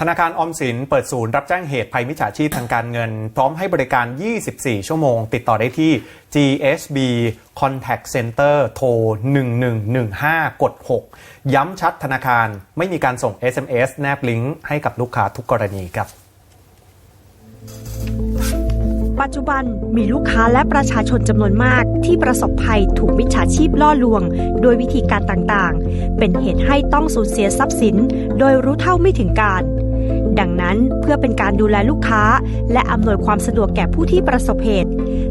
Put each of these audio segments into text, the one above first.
ธนาคารออมสินเปิดศูนย์รับแจ้งเหตุภัยมิจฉาชีพทางการเงิน พร้อมให้บริการ 24 ชั่วโมง ติดต่อได้ที่ GSB Contact Center โทร 1115 กด 6 ย้ำชัดธนาคารไม่มีการส่ง SMS แนบลิงก์ให้กับลูกค้าทุกกรณีครับ ปัจจุบันมีลูกค้าและประชาชนจำนวนมาก ที่ประสบภัยถูกมิจฉาชีพล่อลวง โดยวิธีการต่างๆ เป็นเหตุให้ต้องสูญเสียทรัพย์สิน โดยรู้เท่าไม่ถึงการ ดังนั้นเพื่อเป็นการดูแลลูกค้า และอำนวยความสะดวกแก่ผู้ที่ประสบเหตุ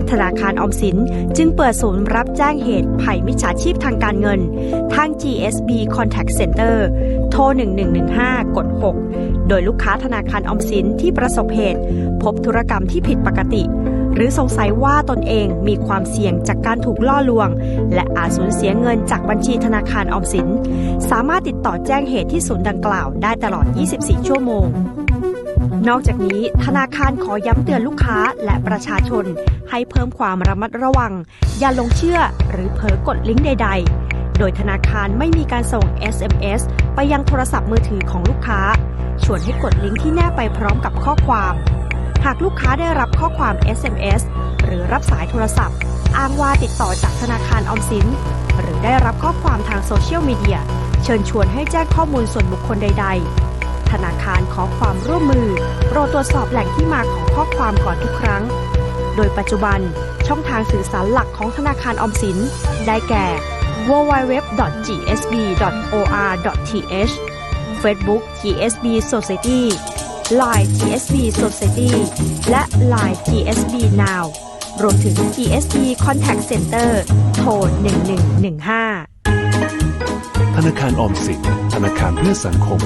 ธนาคารออมสินจึงเปิดศูนย์รับแจ้งเหตุภัยมิจฉาชีพทางการเงิน ทาง GSB Contact Center โทร 1115 กด 6 โดยลูกค้าธนาคารออมสินที่ประสบเหตุ พบธุรกรรมที่ผิดปกติ หรือสงสัยว่าตนเองมีความเสี่ยงจากการถูกล่อลวง และอาจสูญเสียเงินจากบัญชีธนาคารออมสิน สามารถติดต่อแจ้งเหตุที่ศูนย์ดังกล่าวได้ตลอด 24 ชั่วโมงนอกจากนี้ธนาคารขอย้ำเตือนลูกค้าและประชาชน ให้เพิ่มความระมัดระวัง อย่าลงเชื่อหรือเผลอกดลิงก์ใด ๆ โดยธนาคารไม่มีการส่ง SMS ไปยังโทรศัพท์มือถือของลูกค้า ชวนให้กดลิงก์ที่แนบไปพร้อมกับข้อความ หากลูกค้าได้รับข้อความ SMS หรือรับสายโทรศัพท์ อ้างว่าติดต่อจากธนาคารออมสิน หรือได้รับข้อความทางโซเชียลมีเดีย เชิญชวนให้แจ้งข้อมูลส่วนบุคคลใด ๆ ธนาคารขอความร่วมมือโปรดตรวจสอบแหล่งที่มาของข้อความก่อนทุกครั้ง โดยปัจจุบันช่องทางสื่อสารหลักของธนาคารออมสิน ได้แก่ www.gsb.or.th Facebook GSB Society Line TSB Society และ Line TSB Now รวมถึง TSB Contact Center โทร 1115 ธนาคารออมสินธนาคารเพื่อสังคม